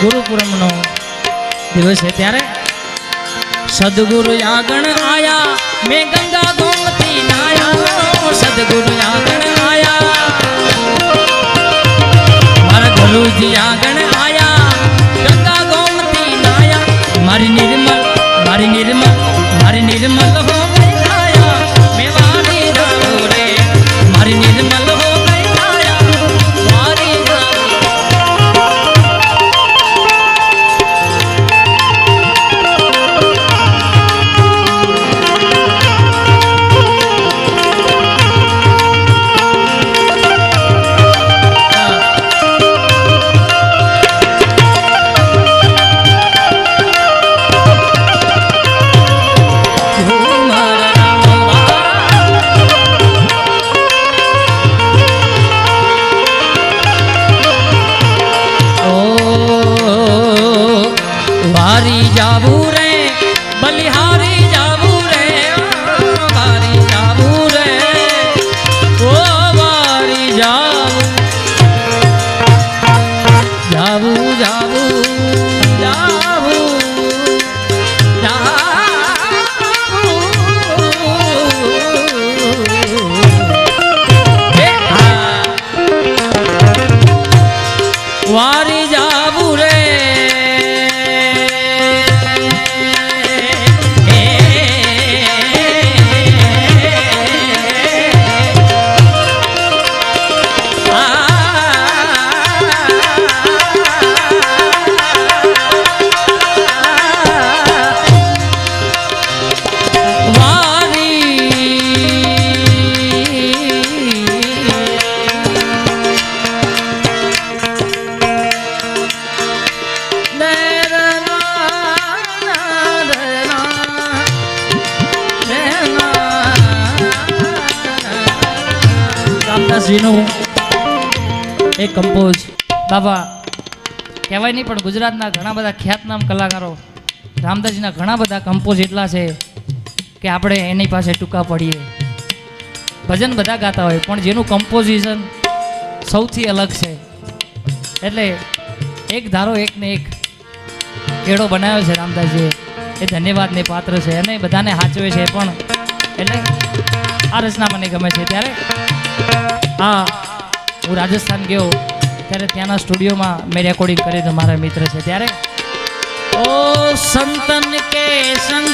ગુરુપુરમનો દિવસ છે ત્યારે સદગુરુ આગણ આયા, મેં ગંગા ગોમતી નાયા સદગુરુ આગણ આયા. મારા ગુરુજી આગણ રામદાસજીનું એક કમ્પોઝ બાબા, કહેવાય નહીં, પણ ગુજરાતના ઘણા બધા ખ્યાતનામ કલાકારો, રામદાસજીના ઘણા બધા કમ્પોઝ એટલા છે કે આપણે એની પાસે ટૂંકા પડીએ. ભજન બધા ગાતા હોય, પણ જેનું કમ્પોઝિશન સૌથી અલગ છે. એટલે એક ધારો, એકને એક કેળો બનાવ્યો છે રામદાસજીએ. એ ધન્યવાદને પાત્ર છે અને બધાને સાચવે છે પણ, એટલે આ રચના મને ગમે છે. ત્યારે હા, હું રાજસ્થાન ગયો ત્યારે ત્યાંના સ્ટુડિયોમાં મેં રેકોર્ડિંગ કરી તો મારા મિત્ર છે ત્યારે. ઓ સંતન કે સંગ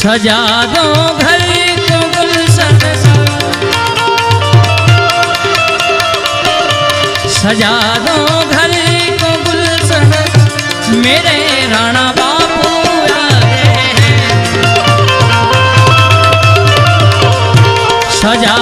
सजा दो घर को गुलशन सजा दो घर को गुलशन मेरे राणा बापू सजा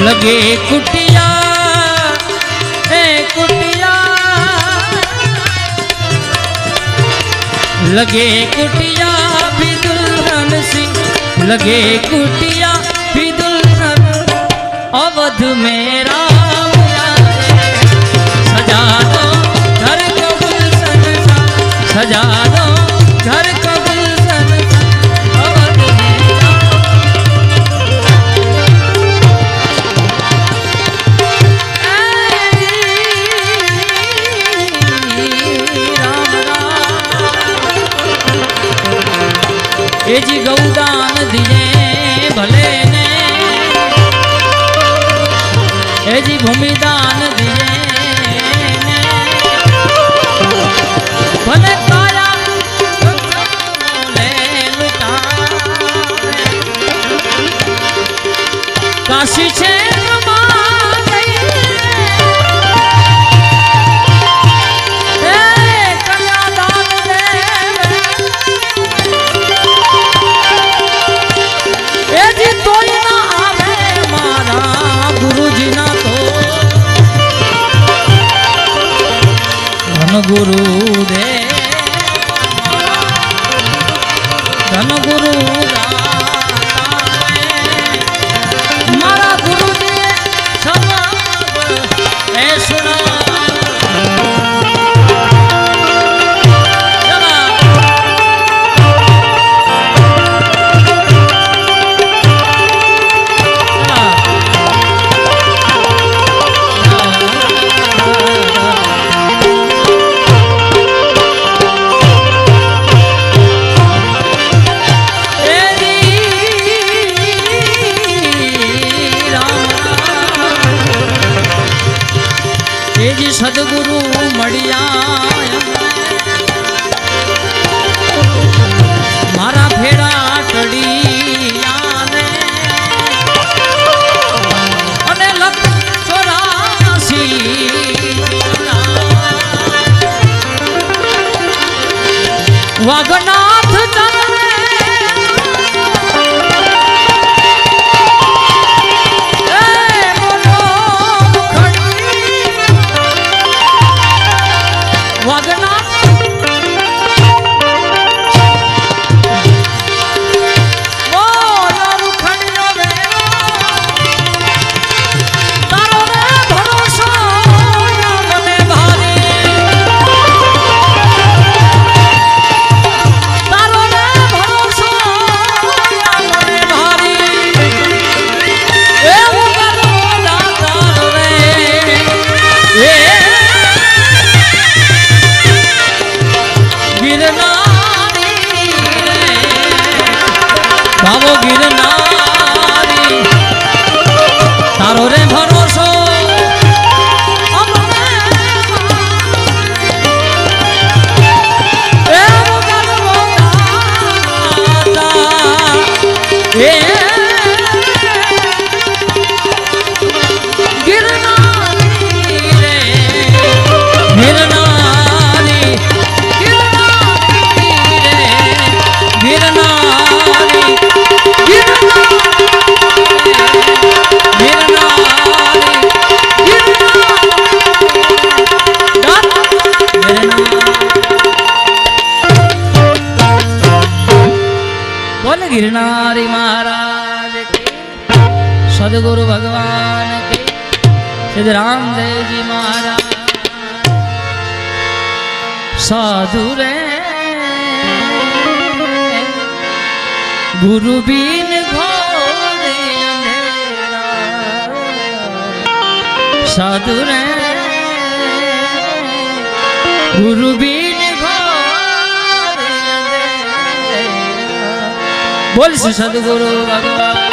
लगे कुटिया, ए कुटिया। लगे कुटिया भी दुल्हन सी लगे कुटिया भी दुल्हन अवध मेरा सजा दो घर को। सजा दो। राम એ જી ગૌદાન દિયે ભલે ને. એ ભૂમિદાન દિયે ભલે કાશી છે ગુરુ ધન ગુરુ મારા गुरु बिन घोरे साधु रे गुरु बिन बोल से सदगुरु भगवान